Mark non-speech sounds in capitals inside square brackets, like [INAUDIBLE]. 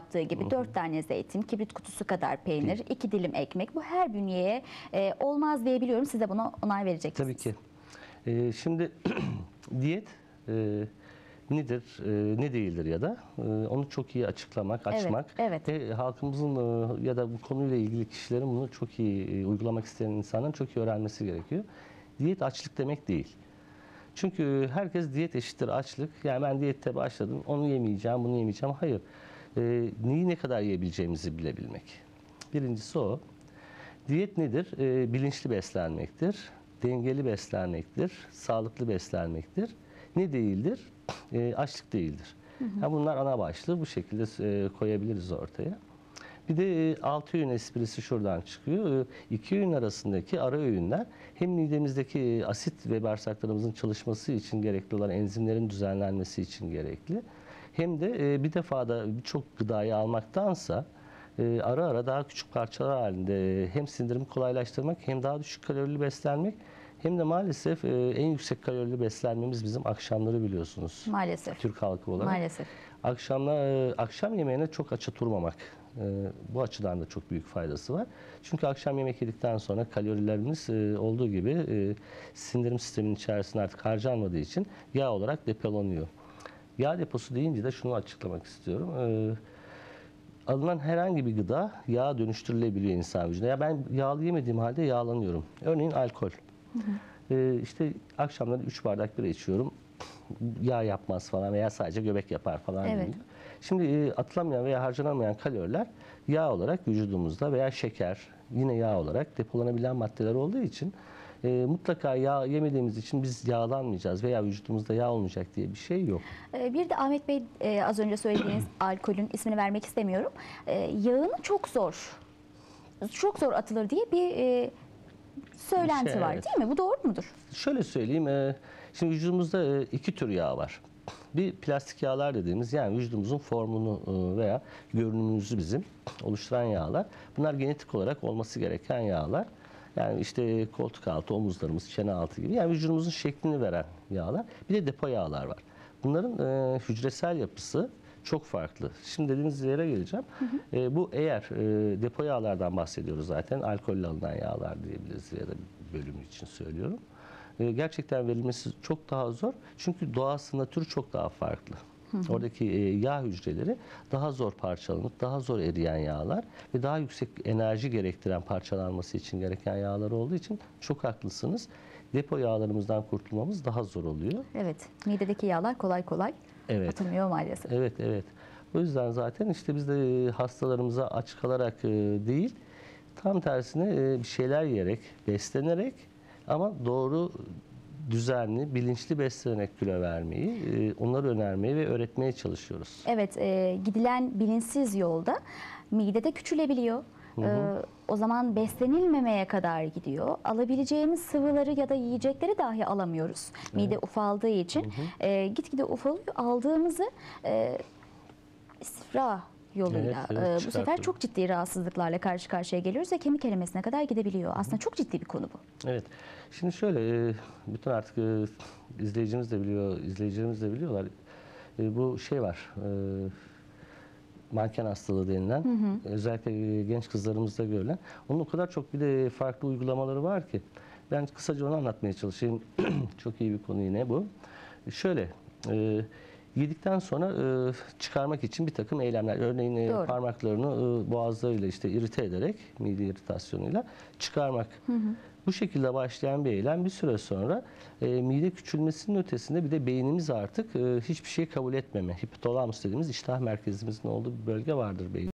yaptığı gibi dört tane zeytin, kibrit kutusu kadar peynir, iki dilim ekmek bu her bünyeye e, olmaz diyebiliyorum. Siz de buna onay vereceksiniz. Tabii ki. Ee, şimdi [CLEARS THROAT] diyet e, nedir, e, ne değildir ya da e, onu çok iyi açıklamak, Evet, açmak evet. ve halkımızın e, ya da bu konuyla ilgili kişilerin bunu çok iyi e, uygulamak isteyen insanların çok iyi öğrenmesi gerekiyor. Diyet açlık demek değil. Çünkü herkes diyet eşittir açlık. Yani ben diyette başladım, onu yemeyeceğim, bunu yemeyeceğim. Hayır. E, neyi ne kadar yiyebileceğimizi bilebilmek. Birincisi o. Diyet nedir? E, bilinçli beslenmektir, dengeli beslenmektir, sağlıklı beslenmektir. Ne değildir? E, açlık değildir. Ha, bunlar ana başlığı bu şekilde e, koyabiliriz ortaya. Bir de e, altı öğün esprisi şuradan çıkıyor. İki öğün arasındaki ara öğünler hem midemizdeki e, asit ve bağırsaklarımızın çalışması için gerekli olan enzimlerin düzenlenmesi için gerekli. Hem de e, bir defada birçok gıdayı almaktansa e, ara ara daha küçük parçalar halinde e, hem sindirimi kolaylaştırmak hem daha düşük kalorili beslenmek hem de maalesef e, en yüksek kalorili beslenmemiz bizim akşamları biliyorsunuz. Maalesef. Türk halkı olarak. Maalesef. Akşamlar, e, akşam yemeğine çok aç oturmamak. E, Bu açıdan da çok büyük faydası var. Çünkü akşam yemek yedikten sonra kalorilerimiz e, olduğu gibi e, sindirim sisteminin içerisinde artık harcanmadığı için yağ olarak depolanıyor. Yağ deposu deyince de şunu açıklamak istiyorum. E, alınan herhangi bir gıda yağa dönüştürülebiliyor insan vücuduna. Ya ben yağlı yemediğim halde yağlanıyorum. Örneğin alkol. Ee, işte akşamları 3 bardak bira içiyorum. Yağ yapmaz falan veya sadece göbek yapar falan. Evet. deniyor. Şimdi e, atılamayan veya harcanamayan kaloriler yağ olarak vücudumuzda veya şeker yine yağ olarak depolanabilen maddeler olduğu için e, mutlaka yağ yemediğimiz için biz yağlanmayacağız veya vücudumuzda yağ olmayacak diye bir şey yok. Ee, Bir de Ahmet Bey e, az önce söylediğiniz [CLEARS THROAT] alkolün ismini vermek istemiyorum. E, Yağını çok zor, çok zor atılır diye bir e, söylenti şey, var evet. değil mi? Bu doğru mudur? Şöyle söyleyeyim, e, şimdi vücudumuzda e, iki tür yağ var. Bir plastik yağlar dediğimiz yani vücudumuzun formunu e, veya görünümümüzü bizim oluşturan yağlar. Bunlar genetik olarak olması gereken yağlar. Yani işte koltuk altı, omuzlarımız, çene altı gibi yani vücudumuzun şeklini veren yağlar. Bir de depo yağlar var. Bunların e, hücresel yapısı çok farklı. Şimdi dediğiniz yere geleceğim. E, bu eğer e, depo yağlardan bahsediyoruz zaten. Alkolle alınan yağlar diyebiliriz ya da bölümü için söylüyorum. E, gerçekten verilmesi çok daha zor. Çünkü doğasında türü çok daha farklı. Oradaki e, yağ hücreleri daha zor parçalanıp daha zor eriyen yağlar ve daha yüksek enerji gerektiren parçalanması için gereken yağlar olduğu için çok haklısınız. Depo yağlarımızdan kurtulmamız daha zor oluyor. Evet. Midedeki yağlar kolay kolay Evet. atılmıyor maalesef. Evet, evet. O yüzden zaten işte biz de e, hastalarımıza aç kalarak e, değil, tam tersine bir şeyler yiyerek, beslenerek ama doğru düzenli, bilinçli beslenerek kilo vermeyi, e, onları önermeyi ve öğretmeye çalışıyoruz. Evet, e, gidilen bilinçsiz yolda midede küçülebiliyor. E, o zaman beslenilmemeye kadar gidiyor. Alabileceğimiz sıvıları ya da yiyecekleri dahi alamıyoruz. Mide ufaldığı için e, gitgide ufalıyor. Aldığımızı e, istifra yoluyla Evet, evet, e, bu sefer çok ciddi rahatsızlıklarla karşı karşıya geliyoruz ve kemik erimesine kadar gidebiliyor. Aslında çok ciddi bir konu bu. Evet. Şimdi şöyle, e, bütün artık e, izleyicimiz de biliyor, izleyicilerimiz de biliyorlar. E, Bu şey var, manken hastalığı denilen, özellikle e, genç kızlarımızda görülen. Onun o kadar çok bir de farklı uygulamaları var ki. Ben kısaca onu anlatmaya çalışayım. [CLEARS THROAT] çok iyi bir konu yine bu. Şöyle, yedikten sonra e, çıkarmak için bir takım eylemler. Örneğin e, Doğru. parmaklarını e, boğazlarıyla işte irite ederek, mide iritasyonuyla çıkarmak. Bu şekilde başlayan bir eylem bir süre sonra e, mide küçülmesinin ötesinde bir de beynimiz artık e, hiçbir şey kabul etmeme. Hipotalamus dediğimiz iştah merkezimizin olduğu bir bölge vardır beyin.